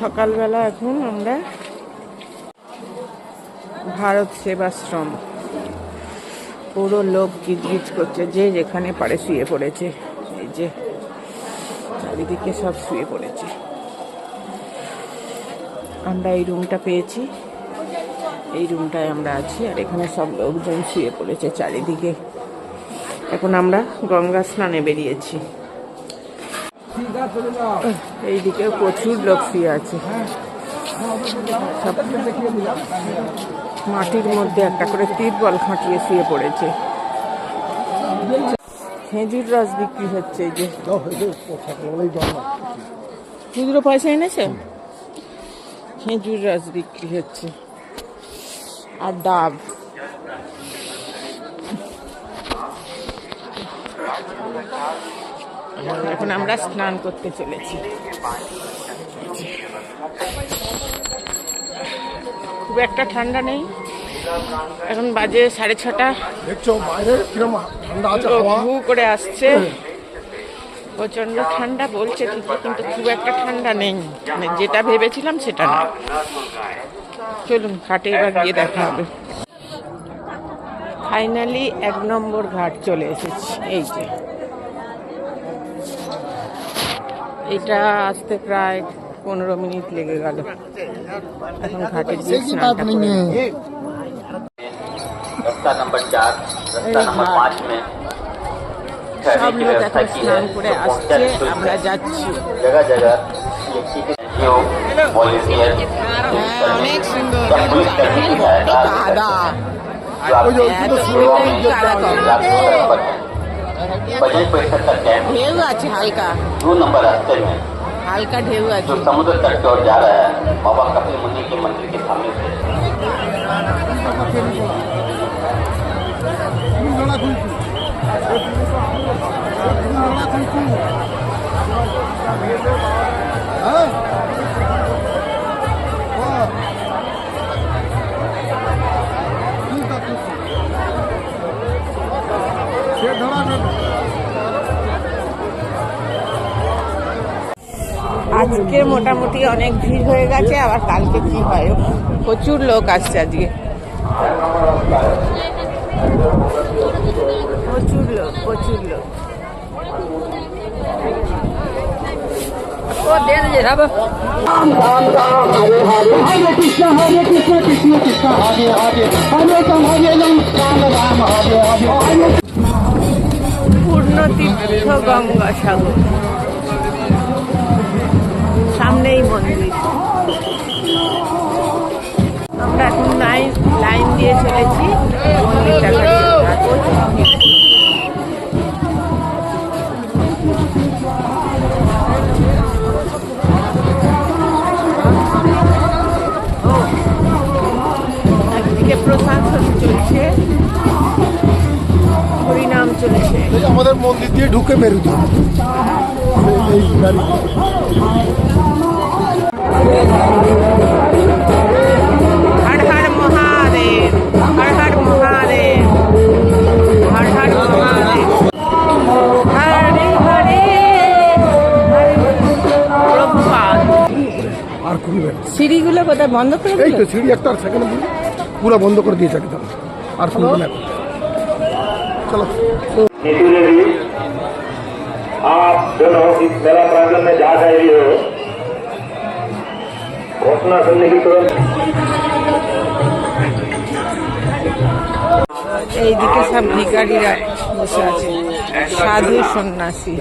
সকালবেলা এখন আমরা ভারত সেবাশ্রম। পুরো লোক গিজগিজ করছে, যে যেখানে পারে শুয়ে পড়েছে। এই যে, চারিদিকে সব শুয়ে পড়েছে। আমরা এই রুমটা পেয়েছি। এই রুমটায় আমরা আছি, আর এখানে সব লোকজন শুয়ে পড়েছে চারিদিকে। এখন আমরা গঙ্গা স্নানে বেরিয়েছি। এইদিকে প্রচুর লোক শুয়ে আছে। মাটির মধ্যে একটা করে তিরবল খাটিয়ে শুয়ে পড়েছে। খেজুর রস বিক্রি হচ্ছে এই যে। খুচরো পয়সা এনেছে? খেজুর রস বিক্রি হচ্ছে। আর ডাব। এখন আমরা স্নান করতে চলেছি। খুব একটা ঠান্ডা নেই। এখন বাজে সাড়ে ছটা। হু করে আসছে। প্রচণ্ড ঠান্ডা বলছে ঠিকই কিন্তু খুব একটা ঠান্ডা নেই। মানে যেটা ভেবেছিলাম সেটা না। চলুন ঘাটে এবার গিয়ে দেখা হবে। ফাইনালি এক নম্বর ঘাট চলে এসেছি। এই যে। এটা আসতে প্রায় পনেরো মিনিট লেগে গেল। এখন ঘাটে দিয়ে করে রাস্তা আমরা যাচ্ছি। জায়গা জায়গা। पहले परिसर तक है ढेर हल्का दो नंबर रास्ते में। हल्का ढेर समुद्र तट की ओर जा रहा है बाबा कपिल मुनि के मंदिर के सामने আজকে মোটামুটি অনেক ভিড় হয়ে গেছে, আবার কালকে কি হয়? প্রচুর লোক আসছে আজকে। প্রচুর লোক প্রচুর লোক। পূর্ণ তীর্থ গঙ্গা সাগর সামনেই মন্দির আমরা এখন লাইন লাইন দিয়ে চলেছি মন্দির দেখার জন্য। আমাদের মন্দির দিয়ে ঢুকে বেরোতে হবে। এই গাড়ি আর খুলবে না। সিঁড়িগুলো কোথায় বন্ধ করে এই দিল তো সিঁড়ি একটা আর সেখানে পুরো বন্ধ করে দিয়েছে একদম আর খুলবে না এখন। চলো नीतू देवी आप दोनों इस मेला प्रांगण में जा रहे हो घोषणा सुनने की तुरंत এইদিকে সব ভিকারিরা বসে আছে সাধু সন্ন্যাসী